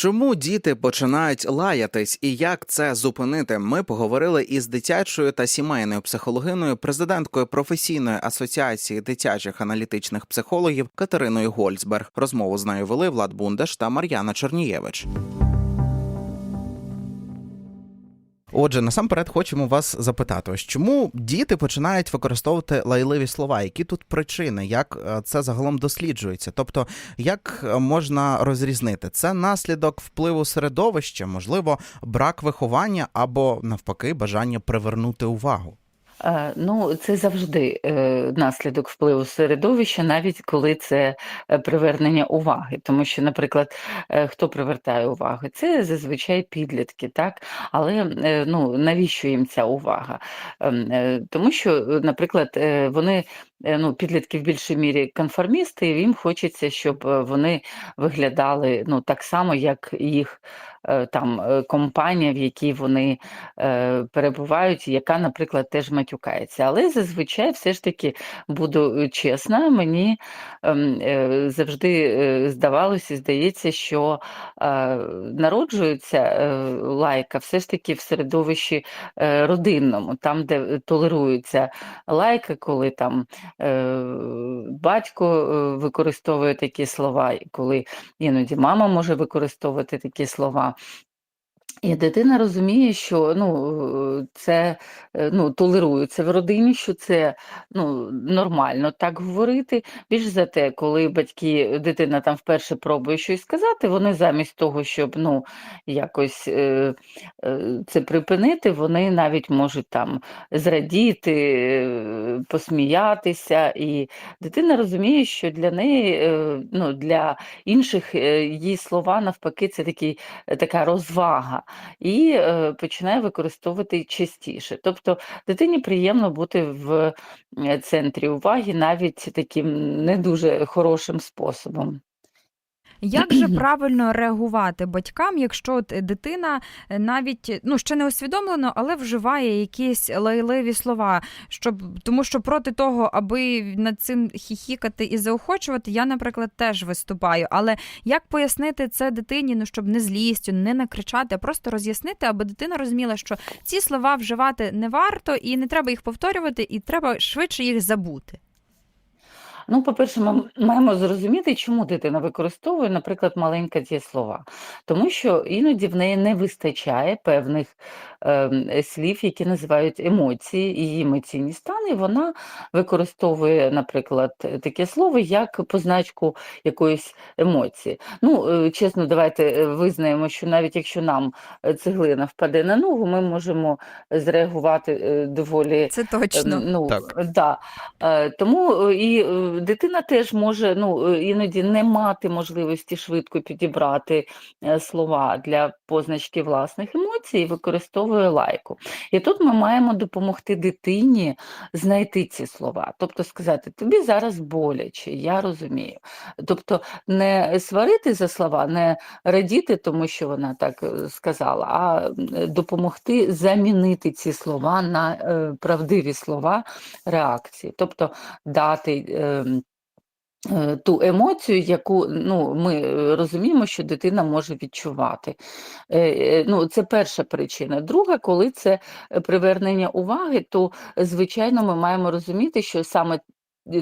Чому діти починають лаятись і як це зупинити? Ми поговорили із дитячою та сімейною психологиною, президенткою професійної асоціації дитячих аналітичних психологів Катериною Гольцберг. Розмову з нею вели Влад Бундаш та Мар'яна Чернієвич. Отже, насамперед хочемо вас запитати: ось чому діти починають використовувати лайливі слова? Які тут причини? Як е, це загалом досліджується? Тобто, як е, можна розрізнити? Це наслідок впливу середовища, можливо, брак виховання або навпаки бажання привернути увагу? Е, Ну, це завжди е, наслідок впливу середовища, навіть коли це е, привернення уваги. Тому що, наприклад, хто привертає увагу? Це зазвичай підлітки, так? Але ну, навіщо їм ця увага? Ем, Тому що, наприклад, вони. Ну, підлітки в більшій мірі конформісти, і їм хочеться, щоб вони виглядали ну, так само, як їх там е, компанія, в якій вони е, перебувають, яка, наприклад, теж матюкається. Але зазвичай, все ж таки, буду е, чесна, мені ем, е, завжди е, здавалося, здається, що е, народжується е, лайка все ж таки в середовищі е, родинному, там, де толерується лайка, коли там е, батько е, використовує такі слова, коли іноді мама може використовувати такі слова. now І дитина розуміє, що ну, це е, ну, толерується в родині, що це ну, нормально так говорити. Більш за те, коли батьки, дитина там вперше пробує щось сказати, вони замість того, щоб ну, якось е, е, це припинити, вони навіть можуть там зрадіти, е, посміятися. І дитина розуміє, що для неї, е, ну, для інших е, її слова навпаки, це такий, така розвага і е, починає використовувати частіше. Тобто дитині приємно бути в е, центрі уваги навіть таким не дуже хорошим способом. Як же правильно реагувати батькам, якщо дитина е, навіть ну ще не усвідомлено, але вживає якісь лайливі слова, щоб тому, що проти того, аби над цим хіхікати і заохочувати, я, наприклад, теж виступаю. Але як пояснити це дитині, ну щоб не злістю, не накричати, а просто роз'яснити, аби дитина розуміла, що ці слова вживати не варто і не треба їх повторювати, і треба швидше їх забути. Ну, по-перше, ми маємо зрозуміти, чому дитина використовує, наприклад, маленькі дієслова. Тому що іноді в неї не вистачає певних ем, слів, які називають емоції, її емоційні стани. і Вона використовує, наприклад, таке слово як позначку якоїсь емоції. Ну, е, чесно, давайте е, визнаємо, що навіть якщо нам е, цеглина впаде на ногу, ми можемо зреагувати е, доволі Це точно. Ну, Так. да. Е, Тому е, і е, дитина теж може ну, е, іноді не мати можливості швидко підібрати е, слова для позначки власних емоцій і використовує лайку. І тут ми маємо допомогти дитині знайти ці слова, тобто сказати, тобі зараз боляче, я розумію. Тобто не сварити за слова, не радіти, тому що вона так е, сказала, а допомогти замінити ці слова на правдиві слова реакції, тобто дати. Ем, е, Ту емоцію, яку ну, ми е, розуміємо, що дитина може відчувати. Е, е, Ну, це перша причина. Друга, коли це е, привернення уваги, то звичайно ми маємо розуміти, що саме е,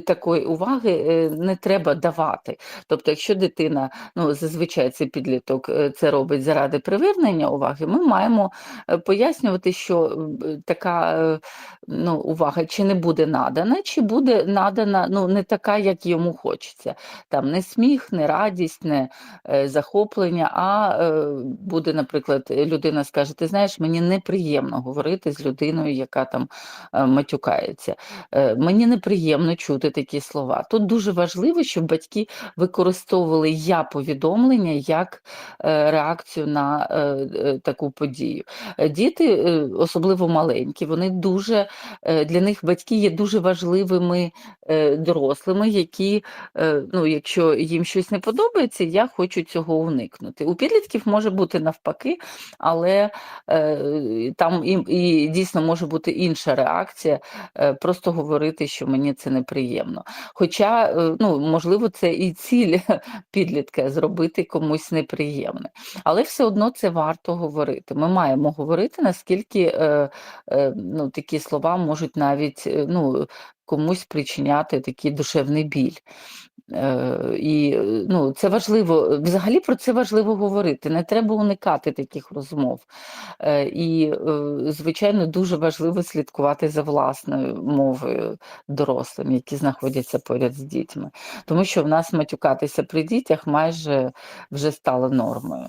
такої уваги е, не треба давати. Тобто, якщо дитина, ну зазвичай це підліток е, це робить заради привернення уваги, ми маємо е, пояснювати, що е, така е, ну, увага чи не буде надана, чи буде надана ну, не така, як йому хочеться. Там не сміх, не радість, не е, захоплення, а е, буде, наприклад, людина скаже: ти знаєш, мені неприємно говорити з людиною, яка там е, матюкається. Е, Мені неприємно чути такі слова. Тут дуже важливо, щоб батьки використовували я повідомлення як е, реакцію на е, е, таку подію. Діти, особливо маленькі, вони дуже для них батьки є дуже важливими дорослими, які, ну, якщо їм щось не подобається, я хочу цього уникнути. У підлітків може бути навпаки, але там і, і дійсно може бути інша реакція, просто говорити, що мені це неприємно. Неприємно. Хоча, е, ну, можливо, це і ціль підлітка зробити комусь неприємне. Але все одно це варто говорити. Ми маємо говорити, наскільки е, е, ну, такі слова можуть навіть ну, комусь причиняти такий душевний біль. Е, і е, ну, це важливо, взагалі про це важливо говорити. Не треба уникати таких розмов. Е, і, звичайно, дуже важливо слідкувати за власною мовою дорослим, які знаходяться поряд з дітьми. Тому що в нас матюкатися при дітях майже вже стало нормою.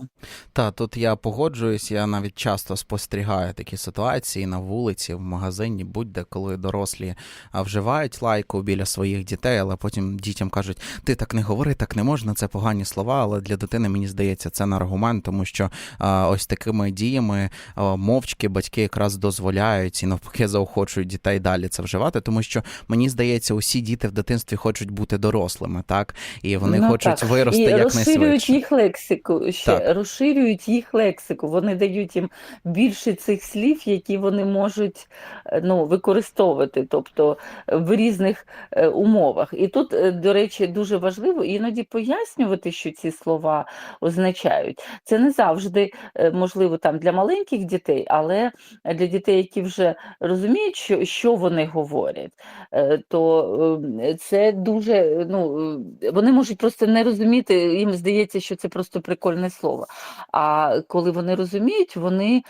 Та тут я погоджуюсь, я навіть часто спостерігаю такі ситуації на вулиці, в магазині, будь-де, коли дорослі вживають лайку біля своїх дітей, але потім дітям кажуть: ти так не говори, так не можна, це погані слова. Але для дитини мені здається, це не аргумент, тому що а, ось такими діями а, мовчки батьки якраз дозволяють і навпаки заохочують дітей далі це вживати, тому що мені здається, усі діти в дитинстві хочуть бути дорослими, так і вони Ну, хочуть так. вирости і розширюють якнайшвидше. їх лексику ще Так. розширюють їх лексику. Вони дають їм більше цих слів, які вони можуть е, ну, використовувати, тобто в різних е, умовах. І тут, е, до речі, дуже важливо іноді пояснювати, що ці слова означають. Це не завжди е, можливо там для маленьких дітей, але для дітей, які вже розуміють, що, що вони говорять, е, то е, це дуже ну, е, вони можуть просто не розуміти, їм здається, що це просто прикольне слово. А коли вони розуміють, вони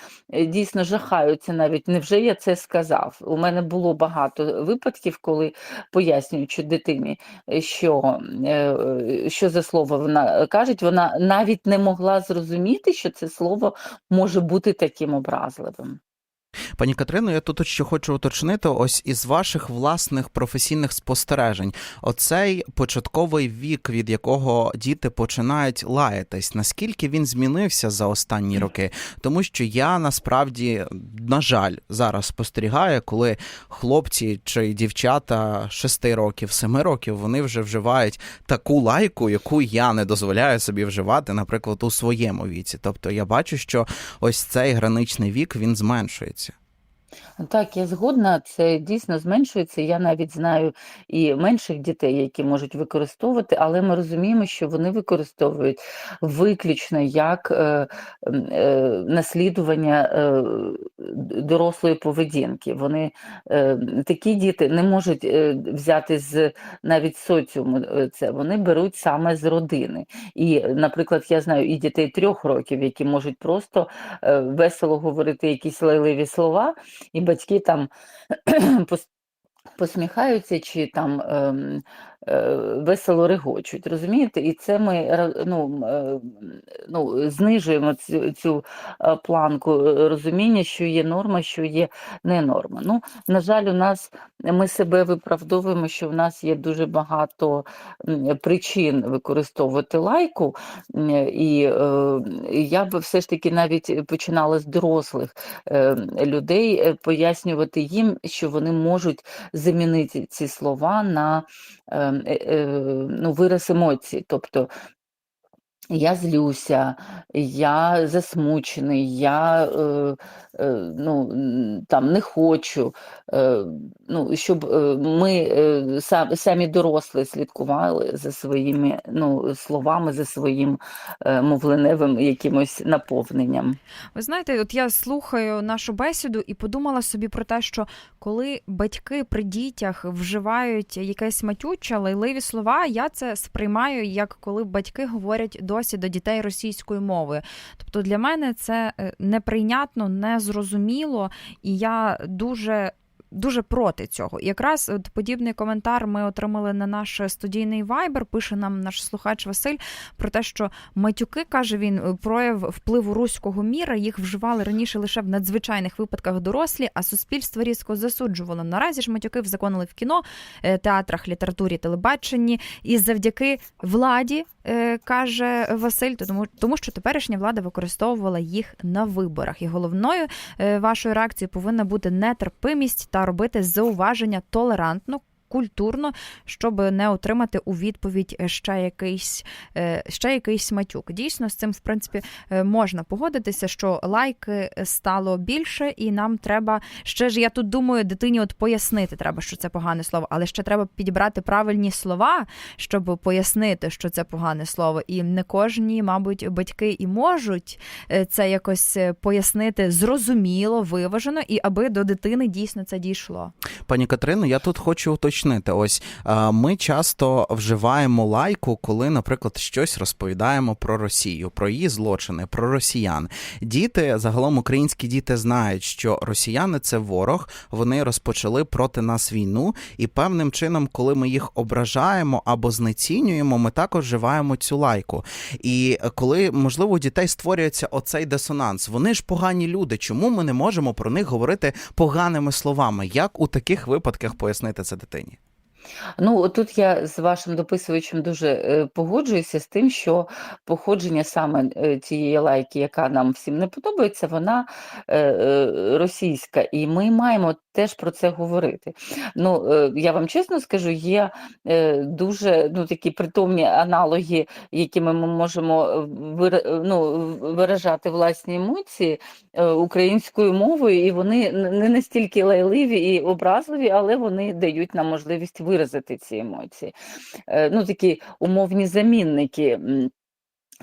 дійсно жахаються навіть, невже я це сказав? У мене було багато випадків, коли пояснюючи дитині, що, е, е, що за слово вона каже, вона навіть не могла зрозуміти, що це слово може бути таким образливим. Пані Катерино, я тут ще хочу уточнити: ось із ваших власних професійних спостережень, оцей початковий вік, від якого діти починають лаятись, наскільки він змінився за останні роки? Тому що я насправді, на жаль, зараз спостерігаю, коли хлопці чи дівчата 6 років, 7 років, вони вже вживають таку лайку, яку я не дозволяю собі вживати, наприклад, у своєму віці. Тобто я бачу, що ось цей граничний вік він зменшується. Так, я згодна, це дійсно зменшується. Я навіть знаю і менших дітей, які можуть використовувати, але ми розуміємо, що вони використовують виключно як е, е, наслідування е, дорослої поведінки. Вони е, такі діти не можуть е, взяти з навіть соціуму е, це. Вони беруть саме з родини. І, наприклад, я знаю і дітей трьох років, які можуть просто е, весело говорити якісь лайливі слова і батьки там посміхаються чи там ем, е, весело регочуть, розумієте? І це ми ну, е, ну, знижуємо цю, цю е, планку е, розуміння, що є норма, що є не норма. Ну, на жаль, у нас ми себе виправдовуємо, що в нас є дуже багато причин використовувати лайку, і е, я би все ж таки навіть починала з дорослих е, людей е, пояснювати їм, що вони можуть замінити ці слова на ну, вираз емоцій. Тобто я злюся, я засмучений, я ну, там, не хочу, е, ну, щоб е, ми е, самі дорослі слідкували за своїми ну, словами, за своїм е, мовленевим якимось наповненням. Ви знаєте, от я слухаю нашу бесіду і подумала собі про те, що коли батьки при дітях вживають якесь матюче, лайливі слова, я це сприймаю як коли батьки говорять досі до дітей російською мовою. Тобто для мене це е, неприйнятно, незрозуміло, і я дуже. Дуже проти цього. Якраз от подібний коментар ми отримали на наш студійний вайбер. Пише нам наш слухач Василь про те, що матюки каже він прояв впливу руського міра. Їх вживали раніше лише в надзвичайних випадках дорослі, а суспільство різко засуджувало. Наразі ж матюки взаконили в кіно, е, театрах, літературі, телебаченні, і завдяки владі. Е, Каже Василь, тому, тому що теперішня влада використовувала їх на виборах. І головною е, вашою реакцією повинна бути нетерпимість та робити зауваження толерантно, культурно, щоб не отримати у відповідь ще якийсь, е, ще якийсь матюк. Дійсно, з цим, в принципі, е, можна погодитися, що лайки стало більше, і нам треба ще ж, я тут думаю, дитині от пояснити треба, що це погане слово, але ще треба підібрати правильні слова, щоб пояснити, що це погане слово. І не кожні, мабуть, батьки і можуть е, це якось е, пояснити зрозуміло, виважено, і аби до дитини дійсно це дійшло. Пані Катерино, я тут хочу уточнити. Ось е, ми часто вживаємо лайку, коли, наприклад, щось розповідаємо про Росію, про її злочини, про росіян. Діти, загалом українські діти знають, що росіяни це ворог, вони розпочали проти нас війну, і певним чином, коли ми їх ображаємо або знецінюємо, ми також вживаємо цю лайку. І коли можливо у дітей створюється оцей дисонанс, вони ж погані люди. Чому ми не можемо про них говорити поганими словами? Як у таких випадках пояснити це дитині? Ну, тут я з вашим дописувачем дуже е, погоджуюся з тим, що походження саме е, цієї лайки, яка нам всім не подобається, вона е, е, російська, і ми маємо теж про це говорити. Ну, е, я вам чесно скажу, є е, дуже ну, такі притомні аналоги, якими ми можемо е, ну, виражати власні емоції українською мовою, і вони не настільки лайливі і образливі, але вони дають нам можливість виразити ці емоції. Ну, такі умовні замінники.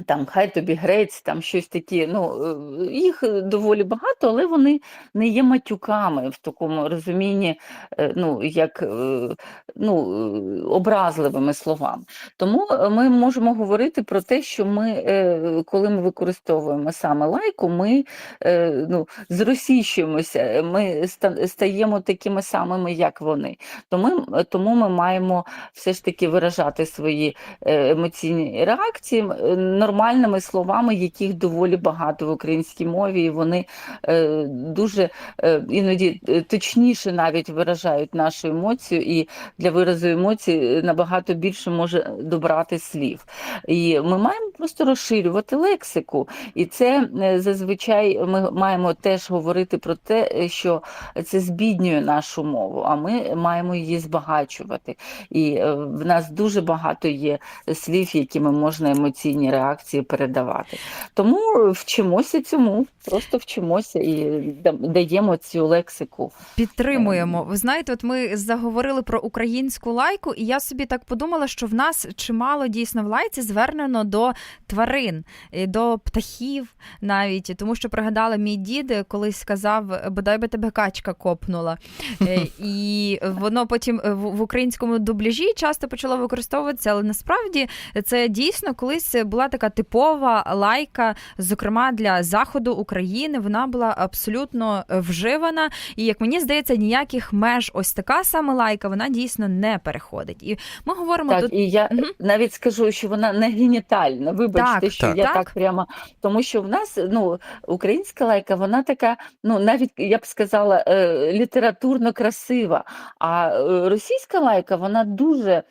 Там хай тобі грець, там щось такі. Ну е, їх доволі багато, але вони не є матюками в такому розумінні, е, ну як е, ну, е, образливими словами. Тому е, ми можемо говорити про те, що ми, е, коли ми використовуємо саме лайку, ми е, ну, зросійщуємося, ми стаємо такими самими, як вони. Тому, тому ми маємо все ж таки виражати свої е, емоційні реакції е, нормальними словами, яких доволі багато в українській мові, і вони е, дуже е, іноді е, точніше навіть виражають нашу емоцію, і для виразу емоцій е, набагато більше може добрати слів. І ми маємо просто розширювати лексику, і це е, зазвичай ми маємо теж говорити про те, що це збіднює нашу мову, а ми маємо її збагачувати. І в нас дуже багато є слів, якими можна емоційні реакції передавати. Тому вчимося цьому, просто вчимося і даємо цю лексику. Підтримуємо. Ви знаєте, от ми заговорили про українську лайку, і я собі так подумала, що в нас чимало дійсно в лайці звернено до тварин, до птахів навіть, тому що пригадала мій дід колись сказав, бодай би тебе качка копнула. Е, І воно потім в українському дубляжі часто почало використовуватися, але насправді це дійсно колись була така типова лайка, зокрема для заходу України. Вона була абсолютно вживана. І як мені здається, ніяких меж ось така саме лайка, вона дійсно не переходить. І ми говоримо Так, тут. і я Мгм. навіть скажу, що вона не генітальна. Вибачте, Так, що так. я Так. так прямо. Тому що в нас ну, українська лайка, вона така, ну навіть я б сказала, е, літературно красива. А е, російська лайка, вона дуже е,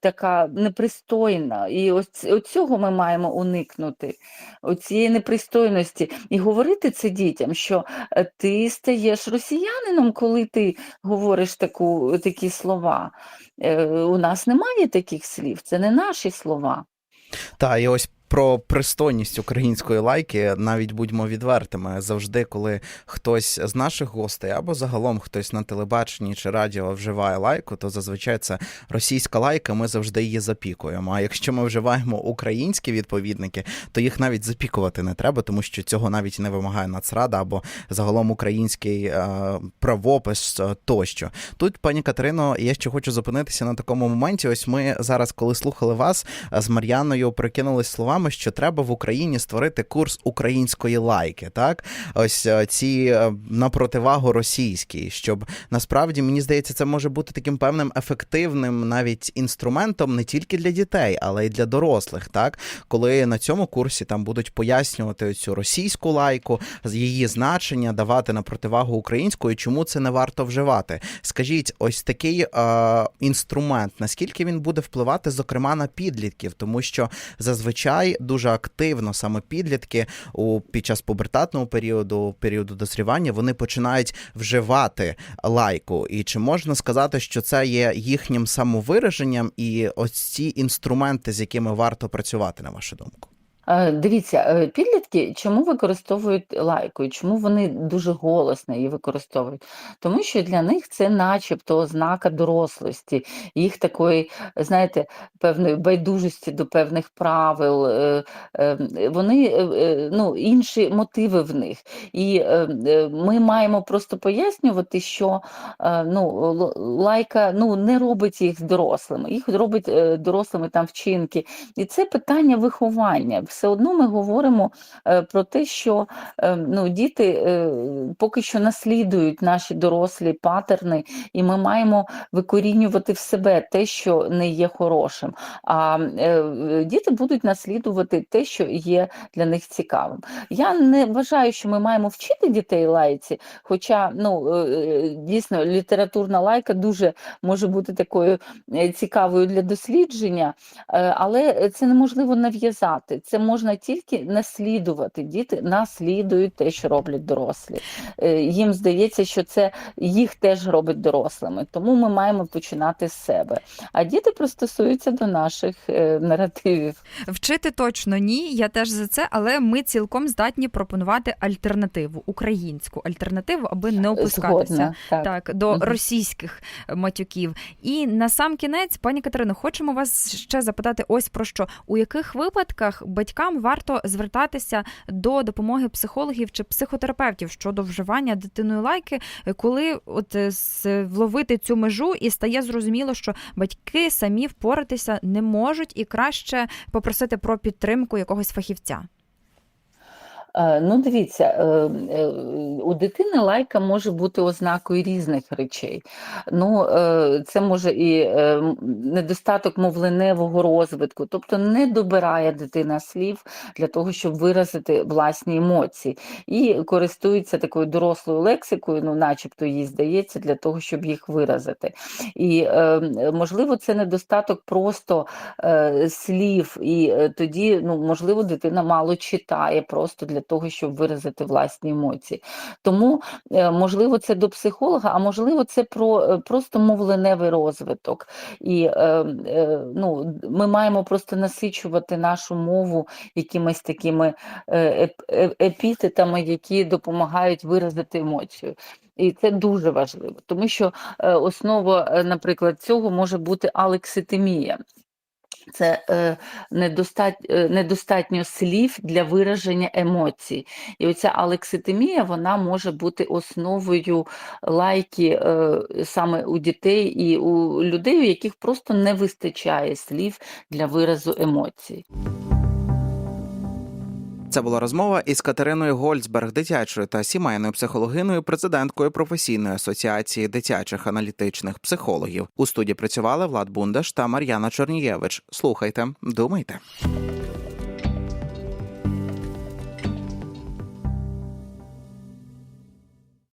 така непристойна. І ось цього ми маємо уникнути, оцієї непристойності. І говорити це дітям, що е, ти стаєш росіянином, коли ти говориш таку, такі слова. Е, У нас немає таких слів, це не наші слова. Та і ось про пристойність української лайки, навіть будьмо відвертими, завжди, коли хтось з наших гостей або загалом хтось на телебаченні чи радіо вживає лайку, то зазвичай це російська лайка. Ми завжди її запікуємо. А якщо ми вживаємо українські відповідники, то їх навіть запікувати не треба, тому що цього навіть не вимагає Нацрада або загалом український е, правопис е, тощо. Тут, пані Катерино, я ще хочу зупинитися на такому моменті. Ось ми зараз, коли слухали вас з Мар'яною, прикинулись словами, що треба в Україні створити курс української лайки. Так, ось е, ці е, на противагу російській, щоб насправді мені здається, це може бути таким певним ефективним навіть інструментом не тільки для дітей, але й для дорослих. Так, коли на цьому курсі там будуть пояснювати цю російську лайку, її значення, давати на противагу української, чому це не варто вживати. Скажіть, ось такий е, інструмент, наскільки він буде впливати, зокрема, на підлітків, тому що зазвичай дітей дуже активно, саме підлітки у під час пубертатного періоду, періоду дозрівання, вони починають вживати лайку. І чи можна сказати, що це є їхнім самовираженням і ось ці інструменти, з якими варто працювати, на вашу думку? Е, Дивіться, е, підлітки чому використовують лайку? Чому вони дуже голосно її використовують? Тому що для них це начебто ознака дорослості, їх такої, знаєте, певної байдужості до певних правил. е, Вони ну, інші мотиви в них. І ми маємо просто пояснювати, що ну, лайка ну, не робить їх дорослими, їх робить дорослими там вчинки. І це питання виховання. Все одно ми говоримо е, про те, що е, ну, діти е, поки що наслідують наші дорослі патерни, і ми маємо викорінювати в себе те, що не є хорошим. А діти будуть наслідувати те, що є для них цікавим. Я не вважаю, що ми маємо вчити дітей лайці, хоча ну, дійсно літературна лайка дуже може бути такою цікавою для дослідження. Але це неможливо нав'язати. Це можна тільки наслідувати. Діти наслідують те, що роблять дорослі. Е, Їм здається, що це їх теж робить дорослими. Тому ми маємо починати з себе. А діти пристосуються до наших е, наративів. Вчити точно ні, я теж за це, але ми цілком здатні пропонувати альтернативу, українську альтернативу, аби не опускатися. Згодна, так. Так, до російських матюків. І на сам кінець, пані Катерино, хочемо вас ще запитати ось про що. У яких випадках батькам варто звертатися до допомоги психологів чи психотерапевтів щодо вживання дитиною лайки, коли от е, вловити цю межу і стає зрозуміло, що батьки самі впоратися не можуть і краще попросити про підтримку якогось фахівця. Е, Ну, дивіться, е, е, у дитини лайка може бути ознакою різних речей. Ну, це може і недостаток мовленевого розвитку, тобто не добирає дитина слів для того, щоб виразити власні емоції, і користується такою дорослою лексикою, ну, начебто їй здається, для того, щоб їх виразити. І можливо, це недостаток просто слів, і тоді, ну, можливо, дитина мало читає просто для того, щоб виразити власні емоції. Тому, е, можливо, це до психолога, а можливо, це про е, просто мовленевий розвиток. І е, ну, ми маємо просто насичувати нашу мову якимись такими еп- епітетами, які допомагають виразити емоцію. І це дуже важливо, тому що основа, наприклад, цього може бути алекситимія. Це е, недостать, е, недостатньо слів для вираження емоцій. І оця алекситимія вона може бути основою лайки е, саме у дітей і у людей, у яких просто не вистачає слів для виразу емоцій. Це була розмова із Катериною Гольцберг, дитячою та сімейною психологиною, президенткою професійної асоціації дитячих аналітичних психологів. У студії працювали Влад Бундаш та Мар'яна Чорнієвич. Слухайте, думайте.